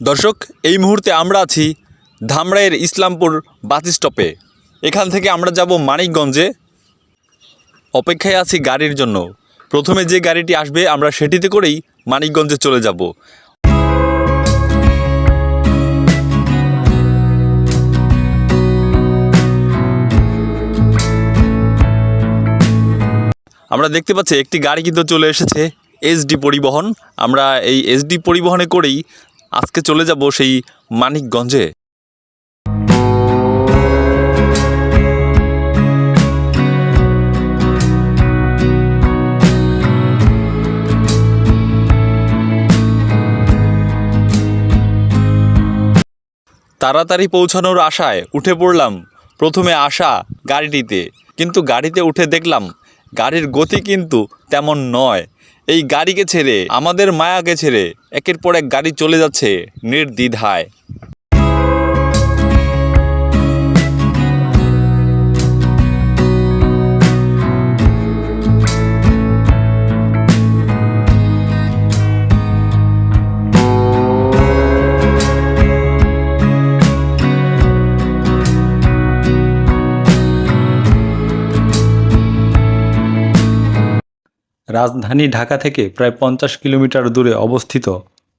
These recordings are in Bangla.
দর্শক, এই মুহূর্তে আমরা আছি ধামরাইয়ের ইসলামপুর বাস স্টপে। এখান থেকে আমরা যাব মানিকগঞ্জে। অপেক্ষায় আছি গাড়ির জন্য। প্রথমে যে গাড়িটি আসবে, আমরা সেটিতে করেই মানিকগঞ্জে চলে যাব। আমরা দেখতে পাচ্ছি, একটি গাড়ি কিন্তু চলে এসেছে, এসডি পরিবহন। আমরা এই এসডি পরিবহনে করেই আজকে চলে যাব সেই মানিকগঞ্জে। তাড়াতাড়ি পৌঁছানোর আশায় উঠে পড়লাম। প্রথমে আসা গাড়িটিতে, কিন্তু গাড়িতে উঠে দেখলাম, গাড়ির গতি কিন্তু তেমন নয়। এই গাড়িকে ছেড়ে আমাদের মায়াকে ছেড়ে একের পর এক গাড়ি চলে যাচ্ছে নির্দ্বিধায়। রাজধানী ঢাকা থেকে প্রায় পঞ্চাশ কিলোমিটার দূরে অবস্থিত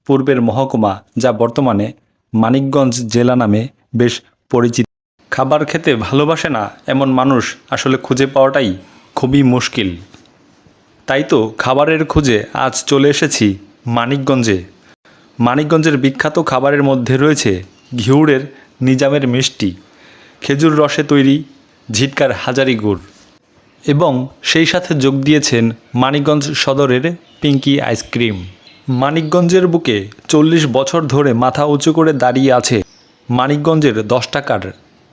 পূর্বের মহকুমা, যা বর্তমানে মানিকগঞ্জ জেলা নামে বেশ পরিচিত। খাবার খেতে ভালোবাসে না এমন মানুষ আসলে খুঁজে পাওয়াটাই খুবই মুশকিল। তাই তো খাবারের খুঁজে আজ চলে এসেছি মানিকগঞ্জে। মানিকগঞ্জের বিখ্যাত খাবারের মধ্যে রয়েছে ঘিউড়ের নিজামের মিষ্টি, খেজুর রসে তৈরি, ঝিটকার হাজারি গুড়। এবং সেই সাথে যোগ দিয়েছেন মানিকগঞ্জ সদরের পিঙ্কি আইসক্রিম। মানিকগঞ্জের বুকে চল্লিশ বছর ধরে মাথা উঁচু করে দাঁড়িয়ে আছে মানিকগঞ্জের দশ টাকার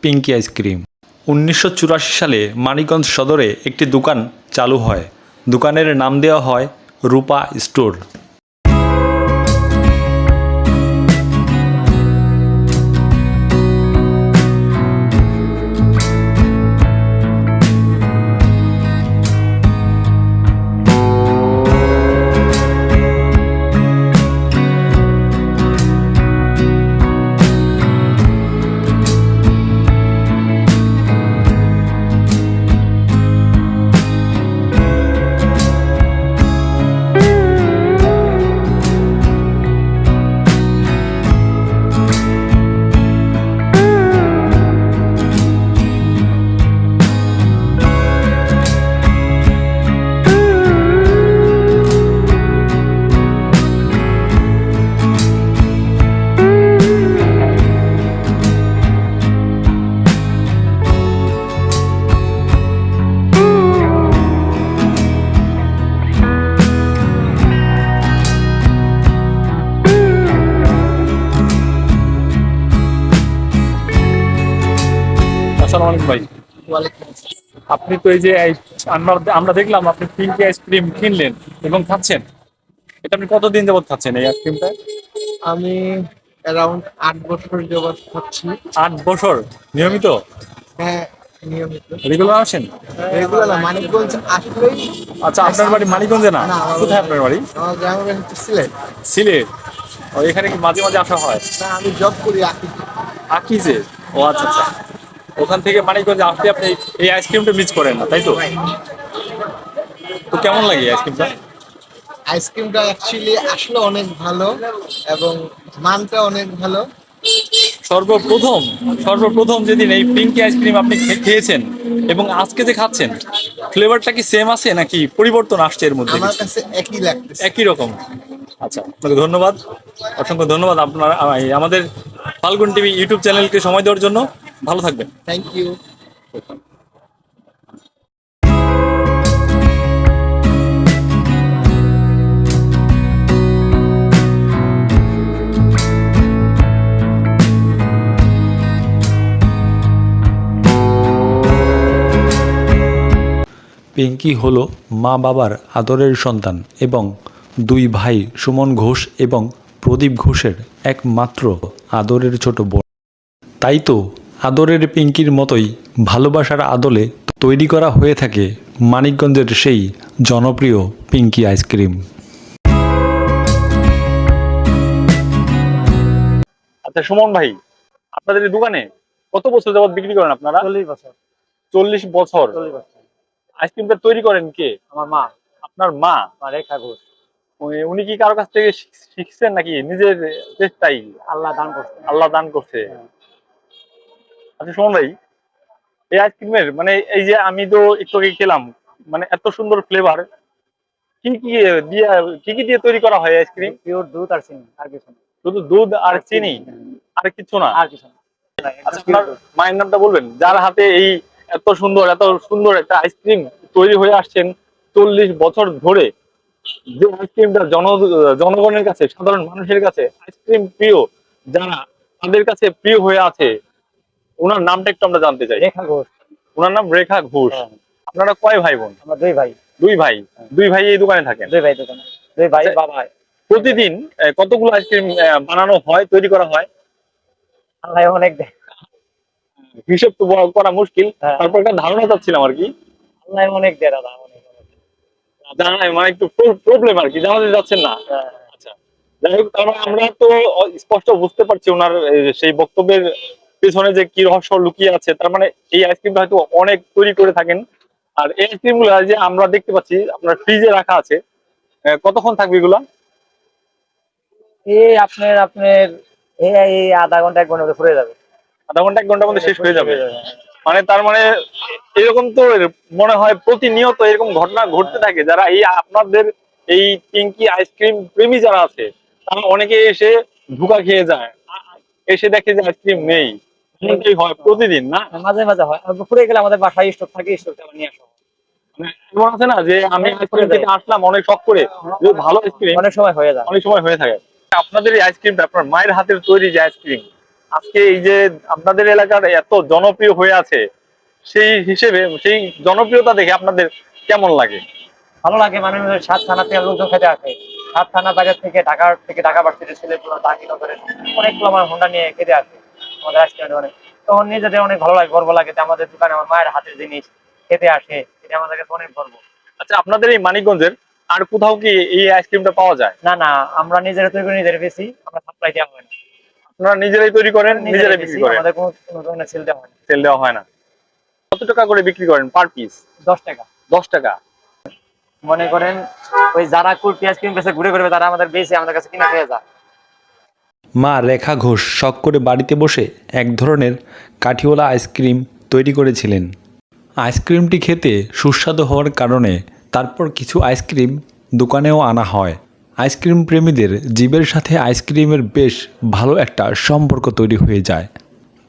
পিঙ্কি আইসক্রিম। উনিশশো চুরাশি সালে মানিকগঞ্জ সদরে একটি দোকান চালু হয়। দোকানের নাম দেওয়া হয় রূপা স্টোর। আপনি তো এই যে আমরা আমরা দেখলাম আপনি পিঙ্কি আইসক্রিম কিনলেন এবং খাচ্ছেন। এটা আপনি কতদিন যাবত খাচ্ছেন এই আইসক্রিমটা আমি অ্যারাউন্ড আট বছর যাবৎ খাচ্ছি। আট বছর? নিয়মিত? হ্যাঁ নিয়মিত। রেগুলার আসেন? রেগুলার না মানিকগঞ্জ আসলেই আচ্ছা আপনার বাড়ি মানিকগঞ্জে না? কোথায় আপনার বাড়ি? আমার গ্রামের বাড়ি হচ্ছে সিলেট। সিলেট। ও এখানে কি মাঝে মাঝে আসা হয়? না আমি জব করি আকি আকিজে? ও আচ্ছা আচ্ছা। ওখান থেকে মানিকগঞ্জে আসলে আপনি এই আইসক্রিমটা মিস করেন না তাই তো? তো কেমন লাগে আইসক্রিমটা আইসক্রিমটা অ্যাকচুয়ালি আসলে অনেক ভালো এবং মানটা অনেক ভালো। সর্বপ্রথম সর্বপ্রথম যেদিন এই পিঙ্কি আইসক্রিম আপনি খেয়েছেন এবং আজকে যে খাচ্ছেন ফ্লেভারটা কি সেম আছে নাকি পরিবর্তন আসছে এর মধ্যে আমার কাছে? একই লাগতেছে। একই রকম। আচ্ছা আপনাকে ধন্যবাদ। অসংখ্য ধন্যবাদ আপনার আমাদের ফাল্গুন টিভি ইউটিউব চ্যানেলকে সময় দেওয়ার জন্য। ভালো থাকবেন। থ্যাংক ইউ পিঙ্কি হলো মা বাবার আদরের সন্তান এবং দুই ভাই সুমন ঘোষ এবং প্রদীপ ঘোষের একমাত্র আদরের ছোট বোন। তাই তো আদরের পিঙ্কির মতোই ভালোবাসার আদলে তৈরি করা হয়ে থাকে মানিকগঞ্জের সেই জনপ্রিয় পিঙ্কি আইসক্রিম। আচ্ছা সুমন ভাই আপনাদের এই দোকানে কত বছর যাবত বিক্রি করেন আপনারা? চল্লিশ বছর। চল্লিশ বছর। আইসক্রিমটা তৈরি করেন কে? আমার মা। আপনার মা? আমার রেখা ঘোষ। উনি- কি কারও কাছ থেকে শিখ- শিখছেন নাকি নিজের চেষ্টাই? আল্লাহ দান করছে। আল্লাহ দান করছে। আচ্ছা সুমন ভাই এই আইসক্রিমের মানে এই যে আমি তো একটু আগে খেলাম মানে এত সুন্দর ফ্লেভার কি কি দিয়ে কি কি দিয়ে তৈরি করা হয় আইসক্রিম পিওর দুধ আর চিনি আর কিছু না। শুধু দুধ আর চিনি? আর কিছু না? আর কিছু না। আচ্ছা আপনার মায়ের নামটা বলবেন? যার হাতে এই এত সুন্দর এত সুন্দর একটা আইসক্রিম তৈরি হয়ে আসছেন চল্লিশ বছর ধরে যে আইসক্রিমটা জন জনগণের কাছে সাধারণ মানুষের কাছে আইসক্রিম প্রিয় যারা তাদের কাছে প্রিয় হয়ে আছে ওনার নামটা একটু আমরা জানতে চাই। রেখা ঘোষ। ওনার নাম রেখা ঘোষ। হ্যাঁ। আপনারা কয় ভাই বোন? আমরা দুই ভাই। দুই ভাই। দুই ভাই এই দোকানে থাকেন? দুই ভাই দোকানে। দুই ভাই আচ্ছা। বাবা। প্রতিদিন কতগুলো আইসক্রিম বানানো হয় তৈরি করা হয়? আল্লাহ অনেক হিসেব তো করা মুশকিল। হ্যাঁ। তারপর একটা ধারণা চাচ্ছিলাম আর কি। আল্লাহ অনেক দেয় দাদা অনেক অনেক। জানা নাই, মানে একটু প্রবলেম আর কি জানাতে যাচ্ছেন না। হ্যাঁ। আচ্ছা। যাই হোক আমরা তো স্পষ্ট বুঝতে পারছি ওনার সেই বক্তব্যের পেছনে যে কি রহস্য লুকিয়ে আছে তার মানে এই আইসক্রিমটা হয়তো অনেক তৈরি করে থাকেন। আর এই আইসক্রিমগুলা যে আমরা দেখতে পাচ্ছি আপনার ফ্রিজে রাখা আছে। কতক্ষণ থাকবে এগুলা? এই আপনার আপনার এই আধা ঘণ্টা এক ঘণ্টা ফুরে যাবে। আধা ঘণ্টা এক ঘণ্টার মধ্যে শেষ হয়ে যাবে। মানে তার মানে এরকম তো মনে হয় প্রতিনিয়ত এরকম ঘটনা ঘটতে থাকে। যারা এই আপনাদের এই পিঙ্কি আইসক্রিম প্রেমী যারা আছে তারা অনেকে এসে ধোকা খেয়ে যায়। এসে দেখে যে আইসক্রিম নেই। হয় প্রতিদিন না? মাঝে মাঝে হয়। ফুরে গেলে আমাদের বাসায় স্টক থাকে স্টক আবার নিয়ে আসা। মানে এমন আছে না যে আমি আইসক্রিম করে আসলাম অনেক শখ করে যে ভালো আইসক্রিম অনেক সময় হয়ে যায়। অনেক সময় হয়ে থাকে। আপনাদের এই আইসক্রিমটা আপনার মায়ের হাতের তৈরি যে আইসক্রিম আজকে এই যে আপনাদের এলাকার এত জনপ্রিয় হয়ে আছে সেই হিসেবে সেই জনপ্রিয়তা দেখে আপনাদের কেমন লাগে? ভালো লাগে মানে সাত থানা থেকে লোকজন খেতে আসে। সাত থানা বাজার থেকে ঢাকার থেকে ঢাকা বাড়ছে ছেলেগুলো করে অনেকগুলো আমার হোন্ডা নিয়ে খেতে আসে। আমাদের রেস্টুরেন্টে অনেক তখন নিজেদের অনেক ভালো লাগে গর্ব লাগে যে আমাদের দোকানে আমার মায়ের হাতের জিনিস খেতে আসে এটা আমাদের কাছে অনেক গর্ব। আচ্ছা আপনাদের এই মানিকগঞ্জের আর কোথাও কি এই আইসক্রিমটা পাওয়া যায়? না না আমরা নিজেরা তৈরি করে নিজেরা বেশি আমরা সাপ্লাই দেওয়া হয় না। আপনারা নিজেরাই তৈরি করেন নিজেরাই বিক্রি করেন? আমাদের কোনো ধরনের সেল দেওয়া হয় না। সেল দেওয়া হয় না। কত টাকা করে বিক্রি করেন পার পিস দশ টাকা। দশ টাকা। মনে করেন ওই যারা কুল পেঁয়াজ কিনে বেছে ঘুরে ঘুরে তারা আমাদের বেশি আমাদের কাছে কিনা খেয়ে যায়। মা রেখা ঘোষ শখ করে বাড়িতে বসে এক ধরনের কাঠিওয়ালা আইসক্রিম তৈরি করেছিলেন। আইসক্রিমটি খেতে সুস্বাদু হওয়ার কারণে তারপর কিছু আইসক্রিম দোকানেও আনা হয়। আইসক্রিম প্রেমীদের জীবের সাথে আইসক্রিমের বেশ ভালো একটা সম্পর্ক তৈরি হয়ে যায়।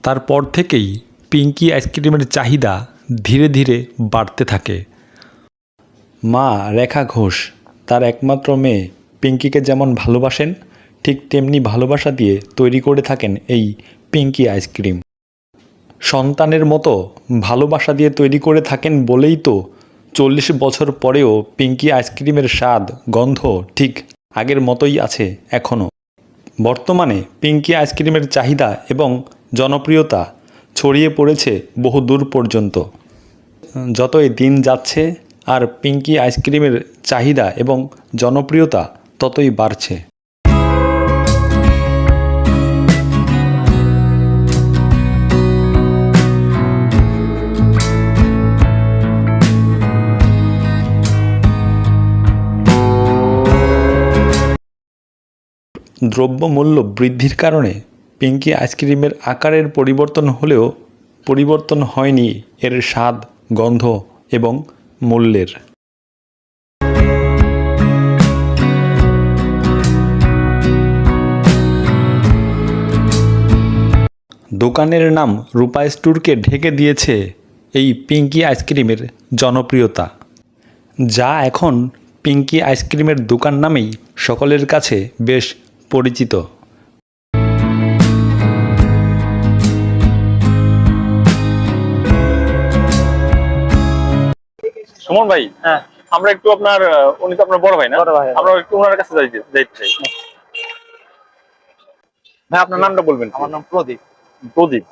তারপর থেকেই পিঙ্কি আইসক্রিমের চাহিদা ধীরে ধীরে বাড়তে থাকে। মা রেখা ঘোষ তার একমাত্র মেয়ে পিঙ্কিকে যেমন ভালোবাসেন ঠিক তেমনি ভালোবাসা দিয়ে তৈরি করে থাকেন এই পিঙ্কি আইসক্রিম। সন্তানের মতো ভালোবাসা দিয়ে তৈরি করে থাকেন বলেই তো চল্লিশ বছর পরেও পিঙ্কি আইসক্রিমের স্বাদ, গন্ধ ঠিক আগের মতোই আছে এখনও বর্তমানে পিঙ্কি আইসক্রিমের চাহিদা এবং জনপ্রিয়তা ছড়িয়ে পড়েছে বহু দূর পর্যন্ত। যতই দিন যাচ্ছে আর পিঙ্কি আইসক্রিমের চাহিদা এবং জনপ্রিয়তা ততই বাড়ছে। দ্রব্যমূল্য বৃদ্ধির কারণে পিঙ্কি আইসক্রিমের আকারের পরিবর্তন হলেও পরিবর্তন হয়নি এর স্বাদ, গন্ধ এবং মূল্যের। দোকানের নাম রূপা স্টোরকে ঢেকে দিয়েছে এই পিঙ্কি আইসক্রিমের জনপ্রিয়তা। যা এখন পিঙ্কি আইসক্রিমের দোকান নামেই সকলের কাছে বেশ পরিচিত। সুমন ভাই হ্যাঁ। আমরা একটু আপনার উনি তো আপনার বড় ভাই না? আমরা একটু ওনার কাছে যাইতে যাইতে চাই। ভাই আপনার নামটা বলবেন আমার নাম প্রদীপ। প্রদীপ।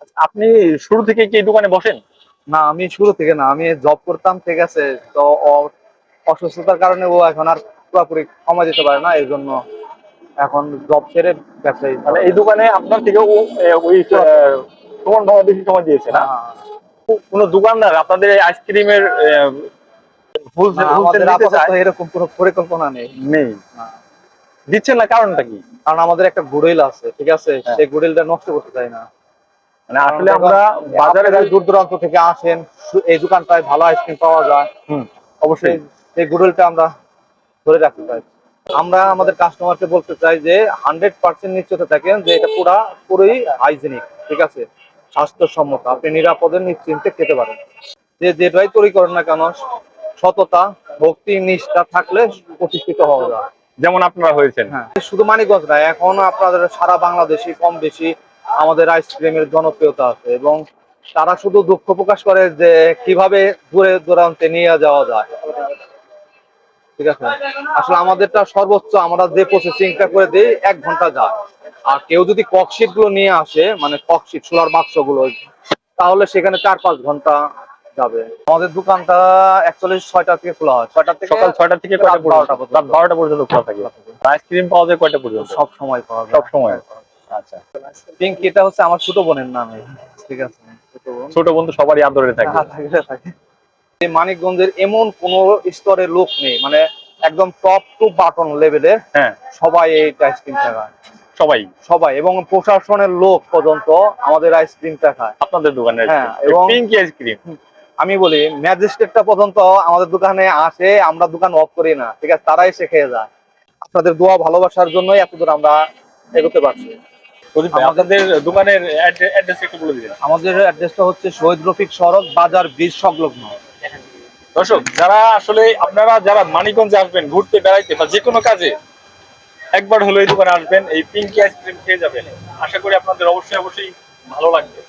আচ্ছা, আপনি শুরু থেকে কি এই দোকানে বসেন? না আমি শুরু থেকে না আমি জব করতাম ঠিক আছে তো অসুস্থতার কারণে ও এখন আর পুরোপুরি সময় দিতে পারে না এই জন্য এখন জব ছেড়ে ব্যবসায়ী। মানে এই দোকানে আপনার থেকে ও- ওই তোমার বাবা বেশি সময় দিয়েছে না? কোন দোকানদার আপনাদের এই আইসক্রিমের এরকম কোনো পরিকল্পনা নেই। নেই। দিচ্ছেন না কারণটা কি? কারণ আমাদের একটা গুডউইল আছে ঠিক আছে? সেই গুডউইলটা নষ্ট করতে চাই না। মানে আসলে আমরা বাজারে দূর দূরান্ত থেকে আসেন এই দোকানটায় ভালো আইসক্রিম পাওয়া যায়। হুম, অবশ্যই। সেই গুডউইলটা আমরা ধরে রাখতে চাই। আমরা আমাদের কাস্টমারকে বলতে চাই যে হান্ড্রেড পার্সেন্ট নিশ্চিত থাকেন যে এটা পুরা পুরোই হাইজেনিক ঠিক আছে? স্বাস্থ্যসম্মত আপনি নিরাপদে নিশ্চিন্তে খেতে পারেন। যে যেটাই তৈরি করেন না কেন সততা ভক্তি নিষ্ঠা থাকলে প্রতিষ্ঠিত হওয়া যায়। যেমন আপনারা হয়েছেন। হ্যাঁ শুধু মানিকগঞ্জ না এখন আপনাদের সারা বাংলাদেশি কম বেশি আমাদের আইসক্রিমের জনপ্রিয়তা আছে এবং তারা শুধু দুঃখ প্রকাশ করে যে কীভাবে দূরে দূরান্তে নিয়ে যাওয়া যায়। ঠিক আছে? আসলে আমাদেরটা সর্বোচ্চ আমরা যে প্রসেসিংটা করে দিই এক ঘণ্টা যায়। আর কেউ যদি ককশিটগুলো নিয়ে আসে মানে ককশিট সোলার বাক্সগুলো তাহলে সেখানে চার পাঁচ ঘণ্টা যাবে। আমাদের দোকানটা অ্যাকচুয়ালি ছয়টা থেকে খোলা হয়। ছয়টা থেকে সকাল ছয়টা থেকে কয়টা বারোটা পর্যন্ত? পর্যন্ত। রাত বারোটা পর্যন্ত খোলা থাকে। আইসক্রিম পাওয়া যায় কয়টা পর্যন্ত? সব সময় পাওয়া যায়। সব সময়। আচ্ছা। পিঙ্কি এটা হচ্ছে আমার ছোট বোনের নামে। ঠিক আছে? ছোট বোন ছোট বন্ধু সবারই আদরে হ্যাঁ, থাকে, থাকে। এই মানিকগঞ্জের এমন কোন স্তরের লোক নেই মানে একদম টপ টু বাটন লেভেলের হ্যাঁ। সবাই এই আইসক্রিম খায়। সবাই। সবাই এবং প্রশাসনের লোক পর্যন্ত আমাদের আইসক্রিমটা খায়। আপনাদের দোকানে হ্যাঁ, এবং- পিঙ্কি আইসক্রিম আমি বলি ম্যাজিস্ট্রেটটা পর্যন্ত আমাদের দোকানে আসে আমরা দোকান অফ করি না ঠিক আছে? তারাই এসে খেয়ে যায়। আপনাদের দোয়া ভালোবাসার জন্যই এতদূর আমরা এগোতে পারছি। ভাই, দোকানের অ্যাড্রেস একটু বলে দিন আমাদের অ্যাড্রেসটা হচ্ছে শহীদ রফিক সড়ক বাজার ব্রিজ সংলগ্ন। দর্শক, যারা আসলে আপনারা যারা মানিকগঞ্জে আসবেন, ঘুরতে বেড়াইতে বা যে কোনো কাজে, একবার হলো এই দোকানে আসবেন, এই পিঙ্কি আইসক্রিম খেয়ে যাবেন। আশা করি আপনাদের অবশ্যই অবশ্যই ভালো লাগবে।